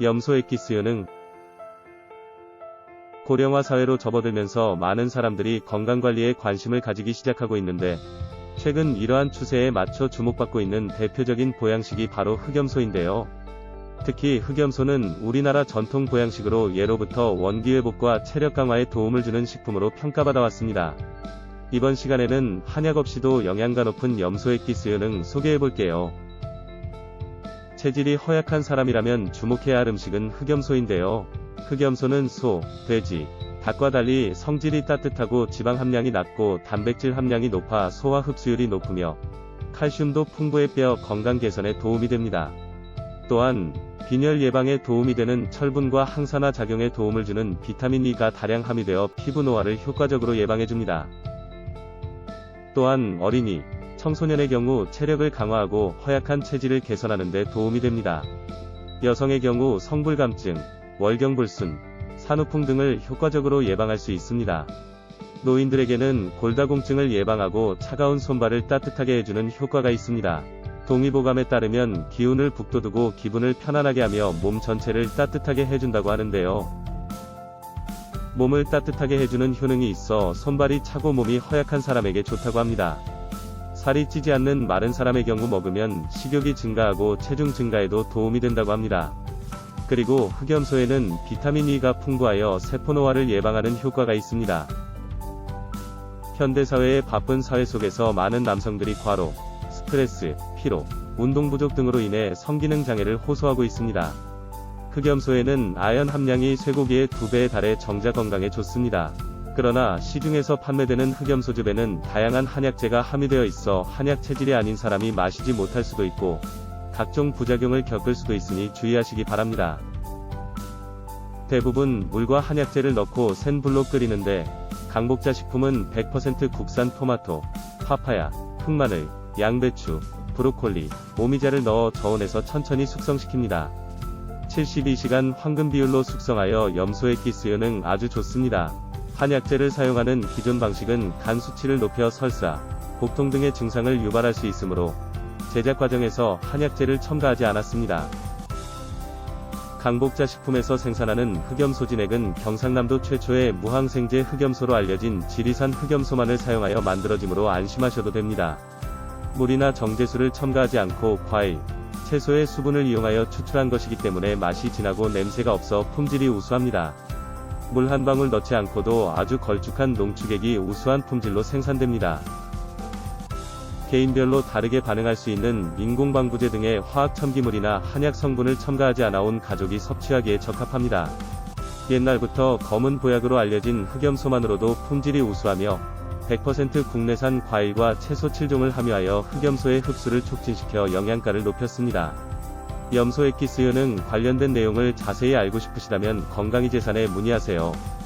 염소 액기스효능 고령화 사회로 접어들면서 많은 사람들이 건강관리에 관심을 가지기 시작하고 있는데 최근 이러한 추세에 맞춰 주목받고 있는 대표적인 보양식이 바로 흑염소인데요. 특히 흑염소는 우리나라 전통 보양식으로 예로부터 원기회복과 체력 강화에 도움을 주는 식품으로 평가받아 왔습니다. 이번 시간에는 한약 없이도 영양가 높은 염소의 기스효능 소개해 볼게요. 체질이 허약한 사람이라면 주목해야 할 음식은 흑염소인데요. 흑염소는 소, 돼지, 닭과 달리 성질이 따뜻하고 지방 함량이 낮고 단백질 함량이 높아 소화 흡수율이 높으며 칼슘도 풍부해 뼈 건강 개선에 도움이 됩니다. 또한 빈혈 예방에 도움이 되는 철분과 항산화 작용에 도움을 주는 비타민 E가 다량 함유되어 피부 노화를 효과적으로 예방해 줍니다. 또한 어린이, 청소년의 경우 체력을 강화하고 허약한 체질을 개선하는 데 도움이 됩니다. 여성의 경우 성불감증, 월경불순, 산후풍 등을 효과적으로 예방할 수 있습니다. 노인들에게는 골다공증을 예방하고 차가운 손발을 따뜻하게 해주는 효과가 있습니다. 동의보감에 따르면 기운을 북돋우고 기분을 편안하게 하며 몸 전체를 따뜻하게 해준다고 하는데요. 몸을 따뜻하게 해주는 효능이 있어 손발이 차고 몸이 허약한 사람에게 좋다고 합니다. 살이 찌지 않는 마른 사람의 경우 먹으면 식욕이 증가하고 체중 증가에도 도움이 된다고 합니다. 그리고 흑염소에는 비타민 E가 풍부하여 세포노화를 예방하는 효과가 있습니다. 현대사회의 바쁜 사회 속에서 많은 남성들이 과로, 스트레스, 피로, 운동 부족 등으로 인해 성기능 장애를 호소하고 있습니다. 흑염소에는 아연 함량이 쇠고기의 2배에 달해 정자 건강에 좋습니다. 그러나 시중에서 판매되는 흑염소즙에는 다양한 한약재가 함유되어 있어 한약 체질이 아닌 사람이 마시지 못할 수도 있고 각종 부작용을 겪을 수도 있으니 주의하시기 바랍니다. 대부분 물과 한약재를 넣고 센 불로 끓이는데 강복자 식품은 100% 국산 토마토, 파파야, 흑마늘, 양배추, 브로콜리, 오미자를 넣어 저온에서 천천히 숙성시킵니다. 72시간 황금 비율로 숙성하여 염소의 기스효능 아주 좋습니다. 한약재를 사용하는 기존 방식은 간 수치를 높여 설사, 복통 등의 증상을 유발할 수 있으므로 제작 과정에서 한약재를 첨가하지 않았습니다. 강복자 식품에서 생산하는 흑염소 진액은 경상남도 최초의 무항생제 흑염소로 알려진 지리산 흑염소만을 사용하여 만들어지므로 안심하셔도 됩니다. 물이나 정제수를 첨가하지 않고 과일, 채소의 수분을 이용하여 추출한 것이기 때문에 맛이 진하고 냄새가 없어 품질이 우수합니다. 물 한 방울 넣지 않고도 아주 걸쭉한 농축액이 우수한 품질로 생산됩니다. 개인별로 다르게 반응할 수 있는 인공방부제 등의 화학 첨기물이나 한약 성분을 첨가하지 않아온 가족이 섭취하기에 적합합니다. 옛날부터 검은 보약으로 알려진 흑염소만으로도 품질이 우수하며 100% 국내산 과일과 채소 7종을 함유하여 흑염소의 흡수를 촉진시켜 영양가를 높였습니다. 염소 액기스효능 관련된 내용을 자세히 알고 싶으시다면 건강이 재산에 문의하세요.